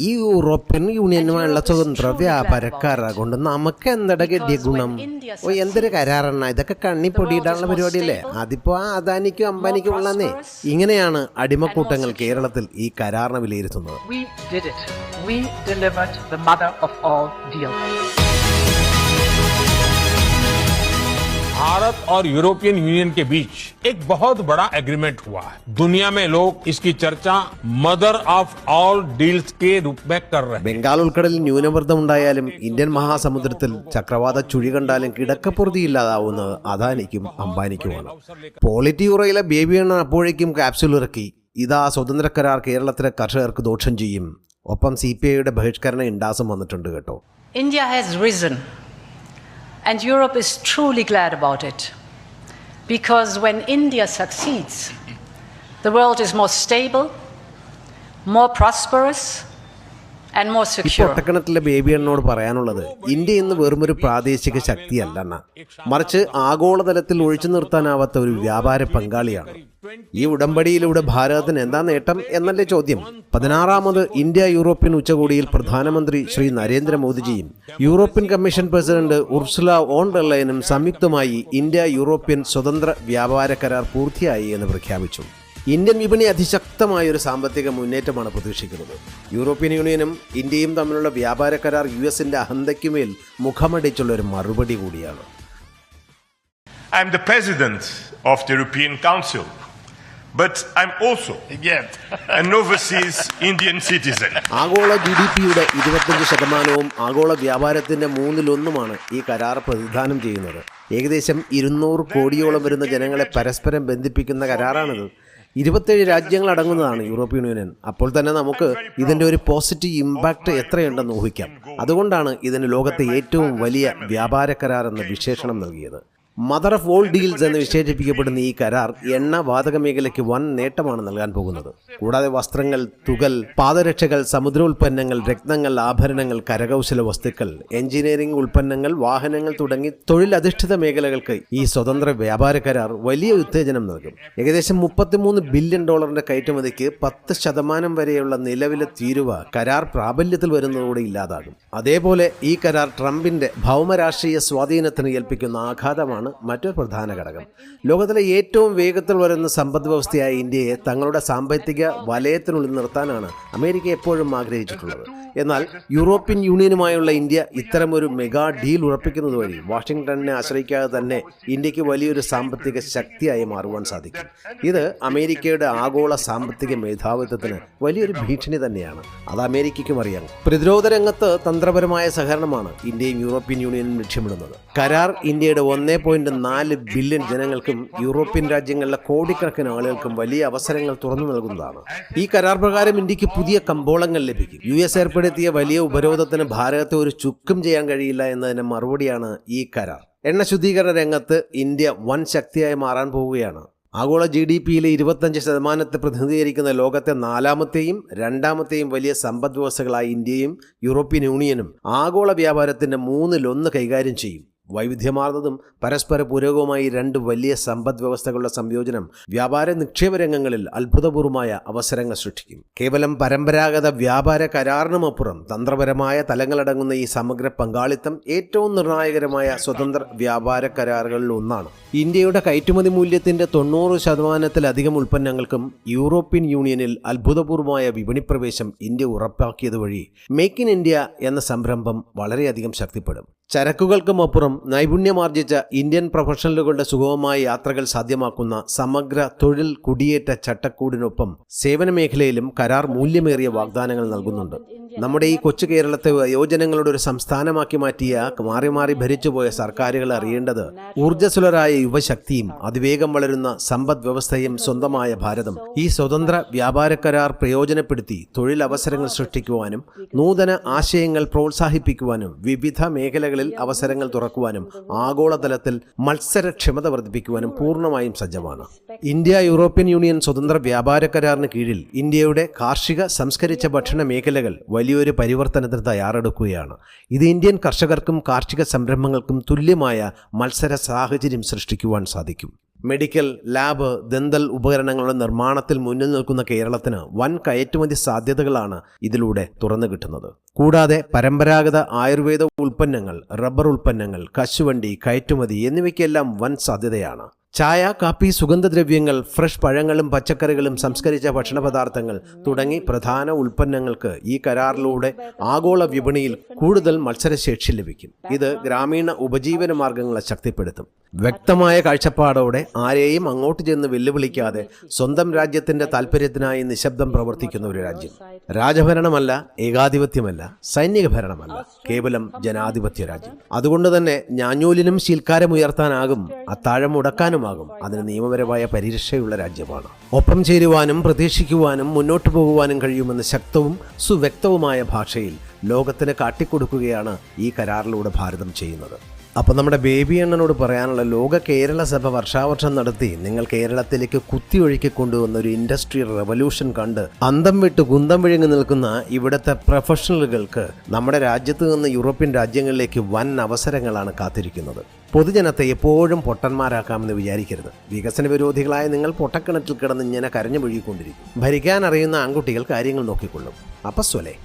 ഈ യൂറോപ്യൻ യൂണിയനുമായുള്ള സ്വതന്ത്ര കരാർ കൊണ്ട് നമുക്ക് കിട്ടിയ ഗുണം ഓ എന്തൊരു കരാറെണ്ണ? ഇതൊക്കെ കണ്ണി പൊടിയിടാനുള്ള പരിപാടിയല്ലേ? അതിപ്പോ ആ അദാനിക്കും അംബാനിക്കും ഉള്ളന്നേ ഇങ്ങനെയാണ് അടിമക്കൂട്ടങ്ങൾ കേരളത്തിൽ ഈ കരാറിനെ വിലയിരുത്തുന്നത്. भारत और यूरोपियन यूनियन के बीच एक बहुत बड़ा एग्रीमेंट हुआ है दुनिया में लोग इसकी चर्चा मदर ऑफ ऑल डील्स के रूप में कर रहे हैं ബംഗാൾ ഉൾക്കടലിൽ ന്യൂനമർദ്ദം ഉണ്ടായാലും ഇന്ത്യൻ മഹാസമുദ്രത്തിൽ ചക്രവാത ചുഴി കണ്ടാലും കിടക്കപ്പുറതി ഇല്ലാതാവുന്നത് അദാനിക്കും അംബാനിക്കുമാണ് പോളിറ്റി യൂറയിലെ ബേബി എണ്ണ അപ്പോഴേക്കും ക്യാപ്സ്യൂൾ ഇറക്കി ഇതാ സ്വതന്ത്ര കരാർ കേരളത്തിലെ കർഷകർക്ക് ദോഷം ചെയ്യും ഒപ്പം സി പി ഐയുടെ ബഹിഷ്കരണ ഇണ്ടാസും വന്നിട്ടുണ്ട് കേട്ടോ India has risen, and Europe is truly glad about it. Because when India succeeds, the world is more stable, more prosperous, and more secure. Baby അണ്ണോട് പറയാനുള്ളത് ഇന്ത്യ ഇന്ന് വെറുമൊരു പ്രാദേശിക ശക്തിയല്ല എന്ന മറിച്ച് ആഗോളതലത്തിൽ ഒഴിച്ചു നിർത്താനാവാത്ത ഒരു വ്യാപാര പങ്കാളിയാണ്. ഈ ഉടമ്പടിയിലൂടെ ഭാരതത്തിന് എന്താ നേട്ടം എന്നല്ലേ ചോദ്യം. പതിനാറാമത് ഇന്ത്യ യൂറോപ്യൻ ഉച്ചകോടിയിൽ പ്രധാനമന്ത്രി Shri നരേന്ദ്രമോദിജിയും European commission president Ursula von ഡെർലൈനും സംയുക്തമായി ഇന്ത്യ യൂറോപ്യൻ സ്വതന്ത്ര വ്യാപാര കരാർ പൂർത്തിയായി എന്ന് പ്രഖ്യാപിച്ചു. ഇന്ത്യൻ വിപണി അതിശക്തമായ ഒരു സാമ്പത്തിക മുന്നേറ്റമാണ് പ്രതീക്ഷിക്കുന്നത്. യൂറോപ്യൻ യൂണിയനും ഇന്ത്യയും തമ്മിലുള്ള വ്യാപാര കരാർ യു എസിന്റെ അഹന്തയ്ക്കുമേൽ മുഖമടിച്ചുള്ള ഒരു മറുപടി കൂടിയാണ്. I'm the president of the European Council, but I'm also an overseas Indian citizen. ആഗോള ജി ഡി പിയുടെ ഇരുപത്തഞ്ച് ശതമാനവും ആഗോള വ്യാപാരത്തിന്റെ മൂന്നിലൊന്നുമാണ് ഈ കരാർ പ്രതിദാനം ചെയ്യുന്നത്. ഏകദേശം ഇരുന്നൂറ് കോടിയോളം വരുന്ന ജനങ്ങളെ പരസ്പരം ബന്ധിപ്പിക്കുന്ന കരാറാണിത്. ഇരുപത്തേഴ് രാജ്യങ്ങൾ അടങ്ങുന്നതാണ് യൂറോപ്യൻ യൂണിയൻ. അപ്പോൾ തന്നെ നമുക്ക് ഇതിന്റെ ഒരു പോസിറ്റീവ് ഇമ്പാക്റ്റ് എത്രയുണ്ടെന്ന് ഊഹിക്കാം. അതുകൊണ്ടാണ് ഇതിന് ലോകത്തെ ഏറ്റവും വലിയ വ്യാപാര കരാർ എന്ന വിശേഷണം നൽകിയത്. മദർ ഓഫ് ഓൾ ഡീൽസ് എന്ന് വിശേഷിപ്പിക്കപ്പെടുന്ന ഈ കരാർ എണ്ണ വാതക മേഖലയ്ക്ക് വൻ നേട്ടമാണ് നൽകാൻ പോകുന്നത്. കൂടാതെ വസ്ത്രങ്ങൾ തുകൽ പാദരക്ഷകൾ സമുദ്രോൽപ്പന്നങ്ങൾ രത്നങ്ങൾ ആഭരണങ്ങൾ കരകൗശല വസ്തുക്കൾ എഞ്ചിനീയറിംഗ് ഉൽപ്പന്നങ്ങൾ വാഹനങ്ങൾ തുടങ്ങി തൊഴിലധിഷ്ഠിത മേഖലകൾക്ക് ഈ സ്വതന്ത്ര വ്യാപാര കരാർ വലിയ ഉത്തേജനം നൽകും. ഏകദേശം മുപ്പത്തിമൂന്ന് ബില്യൺ ഡോളറിന്റെ കയറ്റുമതിക്ക് പത്ത് ശതമാനം വരെയുള്ള നിലവിലെ തീരുവ കരാർ പ്രാബല്യത്തിൽ വരുന്നതോടെ ഇല്ലാതാകും. അതേപോലെ ഈ കരാർ ട്രംപിന്റെ ഭൗമരാഷ്ട്രീയ സ്വാധീനത്തിന് ഏൽപ്പിക്കുന്ന ആഘാതമാണ് മറ്റൊരു പ്രധാന ഘടകം. ലോകത്തിലെ ഏറ്റവും വേഗത്തിൽ വരുന്ന സമ്പദ് വ്യവസ്ഥയായ ഇന്ത്യയെ തങ്ങളുടെ സാമ്പത്തിക വലയത്തിനുള്ളിൽ നിർത്താനാണ് അമേരിക്ക എപ്പോഴും ആഗ്രഹിച്ചിട്ടുള്ളത്. എന്നാൽ യൂറോപ്യൻ യൂണിയനുമായുള്ള ഇന്ത്യ ഇത്തരമൊരു മെഗാ ഡീൽ ഉറപ്പിക്കുന്നത് വഴി വാഷിംഗ്ടണിനെ ആശ്രയിക്കാതെ തന്നെ ഇന്ത്യയ്ക്ക് വലിയൊരു സാമ്പത്തിക ശക്തിയായി മാറുവാൻ സാധിക്കും. ഇത് അമേരിക്കയുടെ ആഗോള സാമ്പത്തിക മേധാവിത്വത്തിന് വലിയൊരു ഭീഷണി തന്നെയാണ്. അത് അമേരിക്കയ്ക്കും അറിയാം. പ്രതിരോധ രംഗത്ത് തന്ത്രപരമായ സഹകരണമാണ് ഇന്ത്യയും യൂറോപ്യൻ യൂണിയനും ലക്ഷ്യമിടുന്നത്. കരാർ ഇന്ത്യയുടെ ഒന്നേ പോയിന്റ് നാല് ബില്യൺ ജനങ്ങൾക്കും യൂറോപ്യൻ രാജ്യങ്ങളിലെ കോടിക്കണക്കിന് ആളുകൾക്കും വലിയ അവസരങ്ങൾ തുറന്നു നൽകുന്നതാണ്. ഈ കരാർ പ്രകാരം ഇന്ത്യയ്ക്ക് പുതിയ കമ്പോളങ്ങൾ ലഭിക്കും. യു എസ് ഏർപ്പെടുത്തിയ വലിയ ഉപരോധത്തിന് ഭാരതത്തെ ഒരു ചുക്കും ചെയ്യാൻ കഴിയില്ല എന്നതിന് മറുപടിയാണ് ഈ കരാർ. എണ്ണ ശുദ്ധീകരണ രംഗത്ത് ഇന്ത്യ വൻ ശക്തിയായി മാറാൻ പോവുകയാണ്. ആഗോള ജി ഡി പിയിലെ ഇരുപത്തഞ്ച് ശതമാനത്തെ പ്രതിനിധീകരിക്കുന്ന ലോകത്തെ നാലാമത്തെയും രണ്ടാമത്തെയും വലിയ സമ്പദ് വ്യവസ്ഥകളായ ഇന്ത്യയും യൂറോപ്യൻ യൂണിയനും ആഗോള വ്യാപാരത്തിന്റെ മൂന്നിലൊന്ന് കൈകാര്യം ചെയ്യും. വൈവിധ്യമാർന്നതും പരസ്പര പൂരകവുമായി രണ്ട് വലിയ സമ്പദ് വ്യവസ്ഥകളുടെ സംയോജനം വ്യാപാര നിക്ഷേപ രംഗങ്ങളിൽ അത്ഭുതപൂർവമായ അവസരങ്ങൾ സൃഷ്ടിക്കും. കേവലം പരമ്പരാഗത വ്യാപാര കരാറിനുമപ്പുറം തന്ത്രപരമായ തലങ്ങളടങ്ങുന്ന ഈ സമഗ്ര പങ്കാളിത്തം ഏറ്റവും നിർണായകരമായ സ്വതന്ത്ര വ്യാപാര കരാറുകളിൽ ഒന്നാണ്. ഇന്ത്യയുടെ കയറ്റുമതി മൂല്യത്തിന്റെ തൊണ്ണൂറ് ശതമാനത്തിലധികം ഉൽപ്പന്നങ്ങൾക്കും യൂറോപ്യൻ യൂണിയനിൽ അത്ഭുതപൂർവമായ വിപണി പ്രവേശം ഇന്ത്യ ഉറപ്പാക്കിയത് വഴി മേക്ക് ഇൻ ഇന്ത്യ എന്ന സംരംഭം വളരെയധികം ശക്തിപ്പെടും. ചരക്കുകൾക്കുമപ്പുറം നൈപുണ്യമാർജിച്ച ഇന്ത്യൻ പ്രൊഫഷണലുകളുടെ സുഗമമായ യാത്രകൾ സാധ്യമാക്കുന്ന സമഗ്ര തൊഴിൽ കുടിയേറ്റ ചട്ടക്കൂടിനൊപ്പം സേവന മേഖലയിലും കരാർ മൂല്യമേറിയ വാഗ്ദാനങ്ങൾ നൽകുന്നുണ്ട്. നമ്മുടെ ഈ കൊച്ചു കേരളത്തെ യോജനങ്ങളുടെ ഒരു സംസ്ഥാനമാക്കി മാറ്റിയ മാറി മാറി ഭരിച്ചുപോയ സർക്കാരുകൾ അറിയേണ്ടത് ഊർജസ്വലരായ യുവശക്തിയും അതിവേഗം വളരുന്ന സമ്പദ് വ്യവസ്ഥയും സ്വന്തമായ ഭാരതം. ഈ സ്വതന്ത്ര വ്യാപാര കരാർ പ്രയോജനപ്പെടുത്തി തൊഴിലവസരങ്ങൾ സൃഷ്ടിക്കുവാനും നൂതന ആശയങ്ങൾ പ്രോത്സാഹിപ്പിക്കുവാനും വിവിധ മേഖലകളിൽ അവസരങ്ങൾ തുറക്കുവാനും ആഗോളതലത്തിൽ മത്സരക്ഷമത വർദ്ധിപ്പിക്കുവാനും പൂർണമായും സജ്ജമാണ്. ഇന്ത്യ യൂറോപ്യൻ യൂണിയൻ സ്വതന്ത്ര വ്യാപാര കരാറിന് കീഴിൽ ഇന്ത്യയുടെ കാർഷിക സംസ്കരിച്ച ഭക്ഷണ മേഖലകൾ വലിയൊരു പരിവർത്തനത്തിന് തയ്യാറെടുക്കുകയാണ്. ഇത് ഇന്ത്യൻ കർഷകർക്കും കാർഷിക സംരംഭങ്ങൾക്കും തുല്യമായ മത്സര സാഹചര്യം സൃഷ്ടിക്കുവാൻ സാധിക്കും. മെഡിക്കൽ ലാബ് ദന്തൽ ഉപകരണങ്ങളുടെ നിർമ്മാണത്തിൽ മുന്നിൽ നിൽക്കുന്ന കേരളത്തിന് വൻ കയറ്റുമതി സാധ്യതകളാണ് ഇതിലൂടെ തുറന്നു കിട്ടുന്നത്. കൂടാതെ പരമ്പരാഗത ആയുർവേദ ഉൽപ്പന്നങ്ങൾ റബ്ബർ ഉൽപ്പന്നങ്ങൾ കശുവണ്ടി കയറ്റുമതി എന്നിവയ്ക്കെല്ലാം വൻ സാധ്യതയാണ്. ചായ കാപ്പി സുഗന്ധദ്രവ്യങ്ങൾ ഫ്രഷ് പഴങ്ങളും പച്ചക്കറികളും സംസ്കരിച്ച ഭക്ഷണ പദാർത്ഥങ്ങൾ തുടങ്ങി പ്രധാന ഉൽപ്പന്നങ്ങൾക്ക് ഈ കരാറിലൂടെ ആഗോള വിപണിയിൽ കൂടുതൽ മത്സരശേഷി ലഭിക്കും. ഇത് ഗ്രാമീണ ഉപജീവന മാർഗങ്ങളെ ശക്തിപ്പെടുത്തും. വ്യക്തമായ കാഴ്ചപ്പാടോടെ ആരെയും അങ്ങോട്ട് ചെന്ന് വെല്ലുവിളിക്കാതെ സ്വന്തം രാജ്യത്തിന്റെ താല്പര്യത്തിനായി നിശബ്ദം പ്രവർത്തിക്കുന്ന ഒരു രാജ്യം. രാജഭരണമല്ല ഏകാധിപത്യമല്ല സൈനിക ഭരണമല്ല കേവലം ജനാധിപത്യ രാജ്യം. അതുകൊണ്ട് തന്നെ ഞാഞ്ഞൂലിനും ശീൽക്കാരം ഉയർത്താനാകും അത്താഴം മുടക്കാനുമാകും അതിന് നിയമപരമായ പരിരക്ഷയുള്ള രാജ്യമാണ്. ഒപ്പം ചേരുവാനും പ്രതീക്ഷിക്കുവാനും മുന്നോട്ടു പോകുവാനും കഴിയുമെന്ന ശക്തവും സുവ്യക്തവുമായ ഭാഷയിൽ ലോകത്തിന് കാട്ടിക്കൊടുക്കുകയാണ് ഈ കരാറിലൂടെ ഭാരതം ചെയ്യുന്നത്. അപ്പോൾ നമ്മുടെ ബേബി അണ്ണനോട് പറയാനുള്ള ലോക കേരള സഭ വർഷാവർഷം നടത്തി നിങ്ങൾ കേരളത്തിലേക്ക് കുത്തിയൊഴുക്കി കൊണ്ടുവന്ന ഒരു ഇൻഡസ്ട്രിയൽ റവല്യൂഷൻ കണ്ട് അന്തം വിട്ട് കുന്തം വിഴുങ്ങി നിൽക്കുന്ന ഇവിടുത്തെ പ്രൊഫഷണലുകൾക്ക് നമ്മുടെ രാജ്യത്ത് നിന്ന് യൂറോപ്യൻ രാജ്യങ്ങളിലേക്ക് വൻ അവസരങ്ങളാണ് കാത്തിരിക്കുന്നത്. പൊതുജനത്തെ എപ്പോഴും പൊട്ടന്മാരാക്കാമെന്ന് വിചാരിക്കരുത്. വികസന വിരോധികളായ നിങ്ങൾ പൊട്ടക്കിണറ്റിൽ കിടന്ന് ഇങ്ങനെ കരഞ്ഞു മുഴുകിക്കൊണ്ടിരിക്കും ഭരിക്കാൻ അറിയുന്ന ആൺകുട്ടികൾ കാര്യങ്ങൾ നോക്കിക്കൊള്ളും. അപ്പസ്വലേ